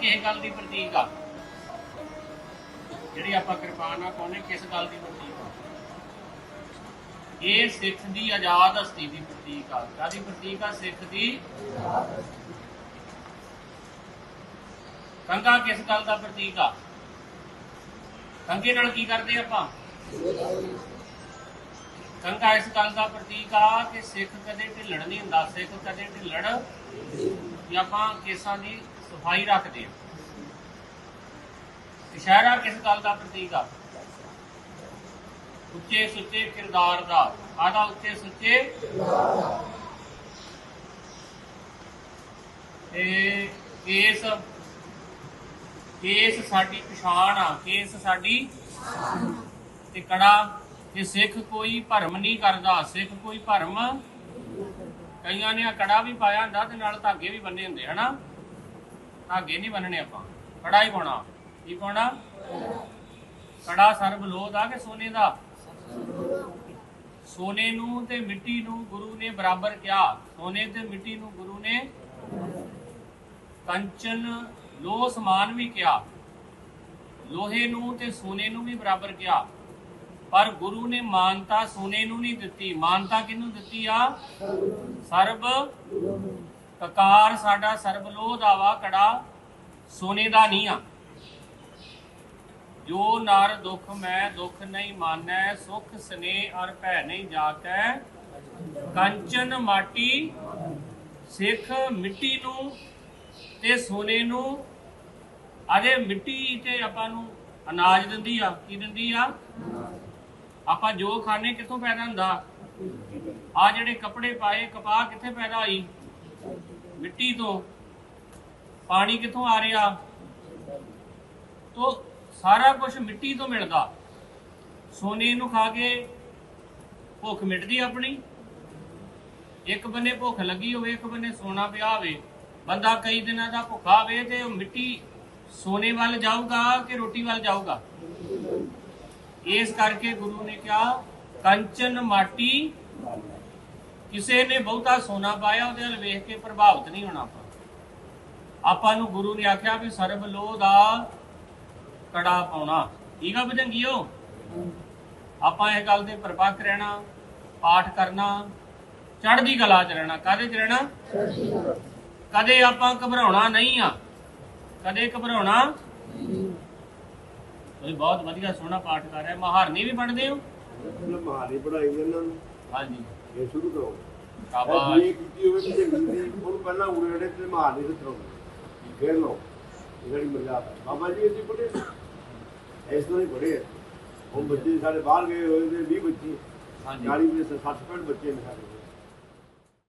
ਕਿਸ ਗੱਲ ਦੀ ਪ੍ਰਤੀਕ ਆ। ਜਿਹੜੀ ਆਪਾਂ ਕਿਰਪਾਨ ਨਾਲ ਕੋਨੇ ਕਿਸ ਗੱਲ ਦੀ ਪ੍ਰਤੀਕ ਆ? ਇਹ ਸਿੱਖ ਦੀ ਆਜ਼ਾਦ ਹਸਤੀ ਦੀ ਪ੍ਰਤੀਕ ਆ। ਕਾਦੀ ਪ੍ਰਤੀਕ ਆ? ਸਿੱਖ ਦੀ ਕੰਗਾ ਕਿਸ ਗੱਲ ਦਾ ਪ੍ਰਤੀਕ ਆ? ਕੰਗੇ ਨਾਲ ਕੀ ਕਰਦੇ ਆਪਾਂ? ਕੰਗਾ ਇਸ ਗੱਲ ਦਾ ਪ੍ਰਤੀਕ ਆ ਕਿ ਸਿੱਖ ਕਦੇ ਢਿੱਲਣ ਨਹੀਂ ਹੁੰਦਾ। ਸਿੱਖ ਕਦੇ ਢਿੱਲਣ ਜਾਂ ਆਪਾਂ ਕੇਸਾਂ ਦੀ ਸਫ਼ਾਈ ਰੱਖਦੇ ਆ। ਇਸ਼ਾਰਾ ਕਿਸ ਗੱਲ ਦਾ ਪ੍ਰਤੀਕ ਆ। ਉੱਚੇ ਸੁੱਚੇ ਕਿਰਦਾਰ ਦਾ। ਆਦਾ ਉੱਚੇ ਸੁੱਚੇ ਇਹ ਕੇਸ ਕੇਸ ਸਾਡੀ ਪਛਾਣ ਆ, ਕੇਸ ਸਾਡੀ ਤੇ ਕੜਾ। ਕਿ ਸਿੱਖ ਕੋਈ ਭਰਮ ਨਹੀਂ ਕਰਦਾ, ਸਿੱਖ ਕੋਈ ਭਰਮ, ਕਈਆਂ ਨੇ ਕੜਾ ਵੀ ਪਾਇਆ ਹੁੰਦਾ ਤੇ ਨਾਲ ਧਾਗੇ ਵੀ ਬੰਨੇ ਹੁੰਦੇ, ਹਨਾ? ਧਾਗੇ ਨਹੀਂ ਬੰਨਣੇ ਆਪਾਂ। ਕੜਾ ਹੀ ਪਾਉਣਾ। ਕੀ ਪਾਉਣਾ? ਕੜਾ ਸਰਬ ਲੋਹ ਦਾ ਕਿ ਸੋਨੇ ਦਾ? ਸੋਨੇ ਨੂੰ ਤੇ ਮਿੱਟੀ ਨੂੰ ਗੁਰੂ ਨੇ ਬਰਾਬਰ ਕਿਹਾ। ਸੋਨੇ ਤੇ ਮਿੱਟੀ ਨੂੰ ਗੁਰੂ ਨੇ ਕੰਚਨ ਲੋਹ ਸਮਾਨ ਵੀ ਕਿਹਾ। ਲੋਹੇ ਨੂੰ ਤੇ ਸੋਨੇ ਨੂੰ ਵੀ ਬਰਾਬਰ ਕਿਹਾ। ਪਰ ਗੁਰੂ ਨੇ ਮਾਨਤਾ ਸੋਨੇ ਨੂੰ ਨਹੀਂ ਦਿੱਤੀ। ਮਾਨਤਾ ਕਿਹਨੂੰ ਦਿੱਤੀ ਆ? ਸਰਬ ਕਕਾਰ ਸਾਡਾ ਸਰਬ ਲੋਹ ਦਾ ਵਾ ਕੜਾ, ਸੋਨੇ ਦਾ ਨਹੀਂ ਆ। ਜੋ ਨਰ ਦੁਖ ਮੈਂ ਦੁਖ ਨਹੀਂ ਮਾਨੈ, ਸੁਖ ਸਨੇ ਅਰ ਭੈ ਨਹੀਂ ਜਾਕੈ। ਕੰਚਨ ਮਾਟੀ ਸਿੱਖ ਮਿੱਟੀ ਨੂੰ ਤੇ ਸੋਨੇ ਨੂੰ। ਅਰੇ ਮਿੱਟੀ ਤੇ ਆਪਾਂ ਨੂੰ ਅਨਾਜ ਦਿੰਦੀ ਆ, ਕੀ ਦਿੰਦੀ ਆ? ਆਪਾਂ ਜੋ ਖਾਣੇ ਕਿੱਥੋਂ ਪੈਦਾ ਹੁੰਦਾ? ਆ ਜਿਹੜੇ ਕੱਪੜੇ ਪਾਏ, ਕਪਾਹ ਕਿੱਥੇ ਪੈਦਾ ਹੋਈ? ਮਿੱਟੀ ਤੋਂ ਪਾਣੀ ਕਿੱਥੋਂ ਆ ਰਿਹਾ? ਤੋ ਸਾਰਾ ਕੁਝ ਮਿੱਟੀ ਤੋਂ ਮਿਲਦਾ। ਸੋਨੇ ਨੂੰ ਖਾ ਕੇ ਭੁੱਖ ਮਿਟਦੀ ਆਪਣੀ। ਇੱਕ ਬੰਨੇ ਭੁੱਖ ਲੱਗੀ ਹੋਵੇ, ਇੱਕ ਬੰਨੇ ਸੋਨਾ ਪਿਆ ਹੋਵੇ। ਬੰਦਾ ਕਈ ਦਿਨਾਂ ਦਾ ਭੁੱਖਾ ਹੋਵੇ ਤੇ ਉਹ ਮਿੱਟੀ ਸੋਨੇ ਵੱਲ ਜਾਊਗਾ ਕਿ ਰੋਟੀ ਵੱਲ ਜਾਊਗਾ? ਇਸ ਕਰਕੇ ਗੁਰੂ ਨੇ ਕਿਹਾ, ਕੰਚਨ ਮਾਟੀ ਕਿਸੇ ਨੇ ਬਹੁਤਾ ਸੋਨਾ ਪਾਇਆ, ਉਹਦੇ ਵੱਲ ਵੇਖ ਕੇ ਪ੍ਰਭਾਵਿਤ ਨਹੀਂ ਹੋਣਾ ਆਪਾਂ। ਆਪਾਂ ਨੂੰ ਗੁਰੂ ਨੇ ਆਖਿਆ ਵੀ ਸਰਬ ਲੋਹ ਦਾ ਕੜਾ ਪਾਉਣਾ। ਠੀਕ ਆ ਭਜੰਗੀਓ ਆਪਾਂ ਇਹ ਗੱਲ ਦੇ ਪ੍ਰਪੱਕ ਰਹਿਣਾ, ਪਾਠ ਕਰਨਾ, ਚੜ੍ਹਦੀ ਕਲਾ ਚ ਰਹਿਣਾ। ਕਾਹਦੇ ਚ ਰਹਿਣਾ? ਕਦੇ ਆਪਾਂ ਘਬਰਾਉਣਾ ਨਹੀਂ ਆ। ਕਦੇ ਘਬਰਾਉਣਾ ਤੁਸੀਂ ਬਹੁਤ ਵਧੀਆ ਸੋਹਣਾ ਪਾਠ ਕਰ ਰਿਹਾ। ਮਹਾਰਨੀ ਵੀ ਪੜ੍ਹਦੇ ਹੋ? ਪਹਿਲਾਂ ਪੜਾਈ ਇਹਨਾਂ ਨੂੰ। ਹਾਂਜੀ। ਇਹ ਸ਼ੁਰੂ ਕਰੋ। ਸ਼ਾਬਾਸ਼। ਇਹ ਕੀਤੀ ਹੋਵੇ ਕਿ ਹਿੰਦੀ ਉਹਨੂੰ ਪਹਿਲਾਂ ਉੜੇ ਤੇ ਮਹਾਰੀ ਦੇ ਤਰ੍ਹਾਂ ਫੇਰ ਲੋ ਜਿਹੜੀ ਮਰਜ਼ਾਦਾ ਹੈ। ਬਾਬਾ ਜੀ ਅਸੀਂ ਇਸ ਤਰ੍ਹਾਂ ਹੀ। ਹੁਣ ਬੱਚੇ ਸਾਡੇ ਬਾਹਰ ਗਏ ਹੋਏ ਨੇ 20 ਬੱਚੇ। ਹਾਂਜੀ। 40 ਦੇ 60 65 ਬੱਚੇ ਨੇ ਸਾਡੇ।